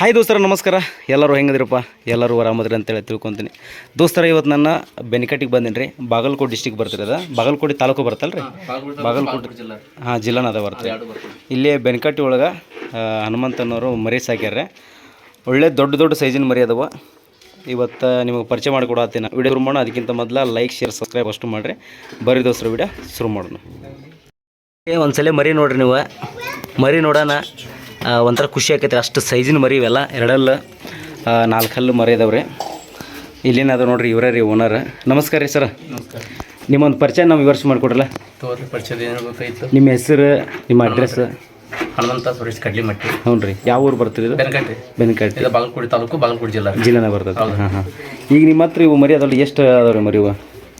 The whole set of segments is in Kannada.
ಹಾಯ್ ದೋಸ್ತರ ನಮಸ್ಕಾರ. ಎಲ್ಲರೂ ಹೆಂಗದಿರಪ್ಪ? ಎಲ್ಲರೂ ಆರಾಮದ್ರಿ ಅಂತೇಳಿ ತಿಳ್ಕೊತೀನಿ. ದೋಸ್ತರ ಇವತ್ತು ನನ್ನ ಬೆನಿಕಟ್ಟಿಗೆ ಬಂದೀನಿ ರೀ. ಬಾಗಲಕೋಟೆ ಡಿಸ್ಟಿಕ್ ಬರ್ತಿರೋದ ಬಾಗಲಕೋಟೆ ತಾಲೂಕು ಬರ್ತಲ್ಲ ರೀ ಬಾಗಲಕೋಟೆ ಹಾಂ ಜಿಲ್ಲಾನ ಅದ ಬರ್ತೀರಿ. ಇಲ್ಲೇ ಬೆನಕಟ್ಟಿ ಒಳಗೆ ಹನುಮಂತನವರು ಮರಿ ಸಾಕ್ಯಾರೆ ಒಳ್ಳೆ ದೊಡ್ಡ ದೊಡ್ಡ ಸೈಜಿನ ಮರಿ ಅದಾವ. ಇವತ್ತು ನಿಮಗೆ ಪರಿಚಯ ಮಾಡಿಕೊಡತ್ತೀನಿ ವಿಡಿಯೋ ಶುರು ಮಾಡೋಣ. ಅದಕ್ಕಿಂತ ಮೊದಲು ಲೈಕ್ ಶೇರ್ ಸಬ್ಸ್ಕ್ರೈಬ್ ಅಷ್ಟು ಮಾಡಿರಿ. ಬರೀ ದೋಸ್ತರ ವಿಡಿಯೋ ಶುರು ಮಾಡೋಣ. ಒಂದು ಸಲ ಮರಿ ನೋಡ್ರಿ ನೀವು. ಮರಿ ನೋಡೋಣ. ಒಂಥರ ಖುಷಿ ಆಕೈತೆ ಅಷ್ಟು ಸೈಜಿನ ಮರಿ ಇವೆಲ್ಲ. ಎರಡಲ್ಲ ನಾಲ್ಕಲ್ಲು ಮರಿ ಇದಾವೆ ರೀ ಇಲ್ಲೇನದ ನೋಡ್ರಿ ಇವರೇ ರೀ ಓನರ್ ನಮಸ್ಕಾರ ರೀ ಸರ್. ನಮಸ್ಕಾರ. ನಿಮ್ಮೊಂದು ಪರಿಚಯ ನಾವು ವಿವರ್ಸ್ ಮಾಡಿಕೊಡ್ರಲ್ಲ? ತೋರಿ ಪರಿಚಯ ಏನು ನಿಮ್ಮ ಹೆಸರು ನಿಮ್ಮ ಅಡ್ರೆಸ್ ಹನುಮಂತ ಸುರೇಶ್ ಕಡ್ಲಿಮಟ್ಟಿ. ಹ್ಞೂ ರೀ ಯಾವ ಊರು ಬರ್ತೀರಿ ಇದು? ಬೆನಕಟ್ಟಿ. ಬೆನಕಟ್ಟಿ. ಇದು ಬಾಗಲಕೋಟೆ ತಾಲೂಕು ಬಾಗಲಕೋಟೆ ಜಿಲ್ಲಾ ಜಿಲ್ಲೆನ ಬರ್ತದೆ ಹಾಂ ಹಾಂ. ಈಗ ನಿಮ್ಮ ಹತ್ರ ಇವು ಮರಿ ಅದ್ರಲ್ಲಿ ಎಷ್ಟು ಅದಾವ ರೀ ಮರಿ ಇವು?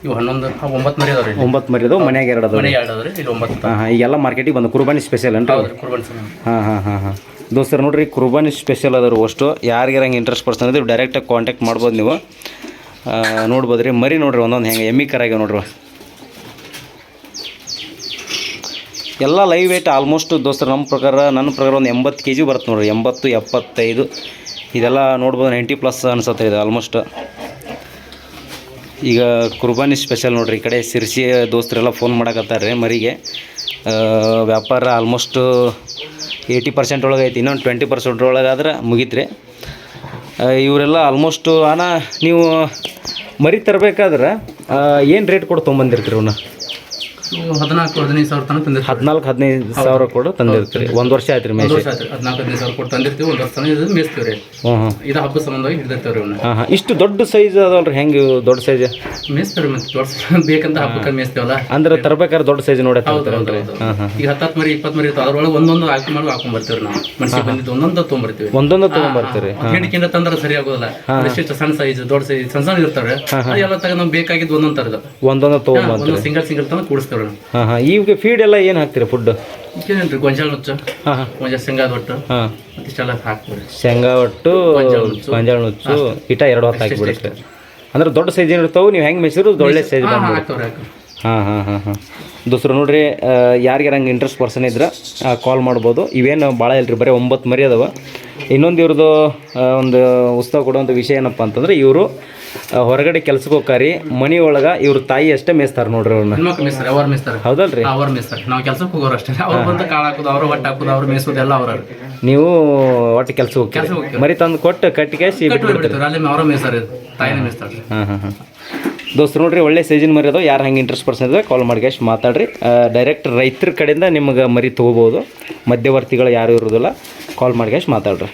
ಇವು ಹನ್ನೊಂದು ಒಂಬತ್ತು ಮರಿ ಅದಾವ್ರಿ ಒಂಬತ್ತು ಮರಿ ಅದಾವೆ ಮನ್ಯಾಗ ಎರಡು ಅದಾವ ಮನೆ ಎರಡು ಅದಾವ್ರಿ ಇಲ್ಲಿ ಒಂಬತ್ತು ಹಾಂ ಹಾಂ ಈಗೆಲ್ಲ ಮಾರ್ಕೆಟಿಗೆ ಬಂದು ಕುರ್ಬಾನಿ ಸ್ಪೆಷಲ್ ಅನ್ರಿ ಹೌದ್ರಿ ಕುರ್ಬಾನ್ ಸರ್ ಹಾಂ ಹಾಂ ಹಾಂ ಹಾಂ. ದೋಸ್ತರು ನೋಡ್ರಿ ಕುರ್ಬಾನಿ ಸ್ಪೆಷಲ್ ಅದಾರು ಅಷ್ಟು. ಯಾರಿಗಾರ ಹಂಗೆ ಇಂಟ್ರೆಸ್ಟ್ ಪರ್ಸನ್ ಇದ್ರೆ ಡೈರೆಕ್ಟಾಗಿ ಕಾಂಟ್ಯಾಕ್ಟ್ ಮಾಡ್ಬೋದು ನೀವು. ನೋಡ್ಬೋದು ರೀ ಮರಿ ನೋಡ್ರಿ ಒಂದೊಂದು ಹೆಂಗೆ ಎಮ್ಮಿ ಕರಾಗ್ಯಾವ ನೋಡ್ರಿ. ಎಲ್ಲ ಲೈವ್ ವೇಟ್ ಆಲ್ಮೋಸ್ಟ್ ದೋಸ್ತರು ನಮ್ಮ ಪ್ರಕಾರ ನನ್ನ ಪ್ರಕಾರ ಒಂದು ಎಂಬತ್ತು ಕೆ ಜಿ ಬರುತ್ತೆ ನೋಡ್ರಿ. ಎಂಬತ್ತು ಎಪ್ಪತ್ತೈದು. ಇದೆಲ್ಲ ನೋಡ್ಬೋದು ನೈಂಟಿ ಪ್ಲಸ್ ಅನ್ಸತ್ತೆ ಇದು ಆಲ್ಮೋಸ್ಟ್ ಈಗ ಕುರ್ಬಾನಿ ಸ್ಪೆಷಲ್ ನೋಡ್ರಿ, ಈ ಕಡೆ ಸಿರ್ಸಿ ದೋಸ್ತರೆಲ್ಲ ಫೋನ್ ಮಾಡಕತ್ತಾರೆ ರೀ ಮರಿಗೆ ವ್ಯಾಪಾರ ಆಲ್ಮೋಸ್ಟ್ ಏಯ್ಟಿ ಪರ್ಸೆಂಟ್ ಒಳಗೆ ಐತಿ, ಇನ್ನೊಂದು ಟ್ವೆಂಟಿ ಪರ್ಸೆಂಟ್ ಒಳಗಾದ್ರೆ ಮುಗೀತ್ರಿ. ಇವರೆಲ್ಲ ಆಲ್ಮೋಸ್ಟು ಅಣ್ಣ, ನೀವು ಮರಿ ತರಬೇಕಾದ್ರೆ ಏನು ರೇಟ್ ಕೊಟ್ಟು ಅವನ್ನ ಇವು ಹದಿನಾಲ್ಕು ಹದಿನೈದು ಸಾವಿರ ತನಕ ತಂದಿರ್ತೀವಿ. ಹದಿನಾಲ್ಕು ಹದಿನೈದು ಸಾವಿರ ಕೊಡು ತಂದಿರ್ತೀರಿ. ಒಂದು ವರ್ಷ ಆಯ್ತು ರೀ ಒಂದು ಮೇಷ ವರ್ಷ ಆಯ್ತು. ಹದಿನಾಲ್ಕು ಹದಿನೈದು ಸಾವಿರ ಕೊಟ್ಟು ತಂದಿರ್ತೀವಿ. ಒಂದು ವರ್ಷ ಇದು ಮೇಯಿಸ್ತೀವಿ ರೀ. ಹ್ಞೂ ಹ್ಞೂ ಇದು ಹಬ್ಬದ ಸಂಬಂಧವಾಗಿ ಹಿಡಿದಿರ್ತೀವಿ ರೀ ಹಾಂ ಹಾಂ ಇಷ್ಟು ದೊಡ್ಡ ಸೈಜ್ ಅದಲ್ರಿ ಹೆಂಗೆ ದೊಡ್ಡ ಸೈಜ್ ಮೇಯಿಸ್ತೀವಿ ಮತ್ತೆ ದೊಡ್ಡ ಬೇಕಂತ ಹಬ್ಬಕ್ಕೆ ಮೇಯಿಸ್ತೀವಲ್ಲ? ಅಂದ್ರೆ ತರಬೇಕಾದ್ರೆ ದೊಡ್ಡ ಸೈಜ್ ನೋಡಿ ಹೌದು ಹೌದು ಹೌದು. ಹಾಂ ಹಾಂ ಈಗ ಹತ್ತತ್ತು ಮರಿ ಇಪ್ಪತ್ತು ಮರಿ ಇರ್ತಾವೆ. ಅದ್ರೊಳಗೆ ಒಂದೊಂದು ಆಯ್ಕೆ ಮಾಡಿ ಹಾಕೊಂಡ್ ಬರ್ತೀವಿ ನಾವು. ಮನ್ಸಿಗೆ ಬಂದಿದ್ದು ಒಂದೊಂದು ತೊಗೊಂಬರ್ತೀವಿ. ಒಂದೊಂದು ತೊಗೊಂಬರ್ತೀರಿ. ಹೇಳಿಕೆಯಿಂದ ತಂದ್ರೆ ಸರಿ ಆಗೋದಿಲ್ಲ. ಎಷ್ಟು ಸಣ್ಣ ಸೈಜ್ ದೊಡ್ಡ ಸೈಜ್ ಸಣ್ಣ ಸಣ್ಣ ಇರ್ತಾರೆ ಎಲ್ಲ ತಗ ನಮ್ಗೆ ಬೇಕಾಗಿದ್ದು ಒಂದೊಂದು ತರದ ಒಂದೊಂದು ತೊಗೊಂಬರ್ತೀವಿ ಸಿಂಗಲ್ ಸಿಂಗಲ್ ತಂದು ಕೂಡಿಸ್ತೇವೆ ಹಾಂ ಹಾಂ. ಈಗ ಫೀಡ್ ಎಲ್ಲ ಏನು ಹಾಕ್ತೀರಿ ಫುಡ್ ಗೊಂಜಾಳ ನುಚ್ಚು ಹಾಂ ಹಾಂ. ಗೊಂಜಾಳ ಶೇಂಗಾದ ಒಟ್ಟು ಹಾಂ. ಮತ್ತಿಷ್ಟೆಲ್ಲ ಹಾಕ್ಬಿಡ್ರಿ. ಶೇಂಗಾ ಒಟ್ಟು ಗೊಂಜಾಳ ನುಚ್ಚು. ಇಟ ಎರಡು ಹೊತ್ತು ಹಾಕಿಬಿಡುತ್ತೆ ಅಂದ್ರೆ ದೊಡ್ಡ ಸೈಜ್ ಇರ್ತಾವೆ ನೀವು ಹೆಂಗೆ ಮೆಸಿರು ಒಳ್ಳೆ ಸೈಜ್ ಹಾಂ ಹಾ ಹಾಕ್ತವ್ರಿ ಹಾಂ ಹಾಂ ಹಾಂ ನೋಡ್ರಿ ಯಾರಿಗೆ ಹಂಗೆ ಇಂಟ್ರೆಸ್ಟ್ ಪರ್ಸನ್ ಇದ್ರೆ ಕಾಲ್ ಮಾಡ್ಬೋದು. ಇವೇನು ಭಾಳ ಇಲ್ರಿ ಬರೀ ಒಂಬತ್ತು ಮರಿ ಅದಾವ. ಇನ್ನೊಂದು ಇವ್ರದ್ದು ಆ, ಒಂದು ಉತ್ಸವ ಕೊಡುವಂಥ ವಿಷಯ ಏನಪ್ಪ ಅಂತಂದ್ರೆ ಇವರು ಹೊರಗಡೆ ಕೆಲ್ಸಕ್ಕೆ ಹೋಗ್ಕಾರಿ ಮನಿ ಒಳಗ ಇವ್ರ ತಾಯಿ ಅಷ್ಟೇ ಮೇಸ್ತಾರ ನೋಡ್ರಿ ಅವ್ರನ್ನ. ಹೆಣ್ಮಕ್ಳು ಮೇಯ್ಸ್ತಾರೆ ಅವ್ರು ಮೇಯ್ಸ್ತಾರೆ. ಹೌದಲ್ರಿ? ಅವ್ರ ಮೇಸ್ತಾರೆ ನಾವು ಕೆಲ್ಸಕ್ಕೆ ಹೋಗೋರು ಅಷ್ಟೇ. ಅವ್ರು ಬಂದು ಕಾಳು ಹಾಕೋದು ಅವ್ರು ಹೊಟ್ಟೆ ಹಾಕೋದು ಅವ್ರು ಮೇಯ್ಸೋದು ಎಲ್ಲ ಅವ್ರ ನೀವು ಒಟ್ಟು ಕೆಲ್ಸಕ್ಕೆ ಹೋಗ್ತೀರಿ. ಹೋಗ್ತೀವಿ. ಮರಿ ತಂದು ಕೊಟ್ಟು ಕಟ್ಟಿಗೆಸಿ ಬಿಡ್ತಾರೆ ಅಲ್ಲಿ ಅವ್ರ ಮೇಯ್ಸ್ತಾರೆ ತಾಯಿನೇ ಮೇಯ್ಸ್ತಾರೆ. ಹಾಂ ಹಾಂ ಹಾಂ. ದೋಸ್ತರು ನೋಡ್ರಿ ಒಳ್ಳೆ ಸೀಸನ್ ಮರಿ ಅದಾವ. ಯಾರು ಹಂಗೆ ಇಂಟ್ರೆಸ್ಟ್ ಪರ್ಸನ್ ಇದ್ರೆ ಕಾಲ್ ಮಾಡಿ ಅಷ್ಟು ಮಾತಾಡ್ರಿ. ಡೈರೆಕ್ಟ್ ರೈತರ ಕಡೆಯಿಂದ ನಿಮಗೆ ಮರಿ ತೊಗೋಬೋದು. ಮಧ್ಯವರ್ತಿಗಳು ಯಾರು ಇರೋದಿಲ್ಲ. ಕಾಲ್ ಮಾಡಿ ಅಷ್ಟು ಮಾತಾಡ್ರಿ.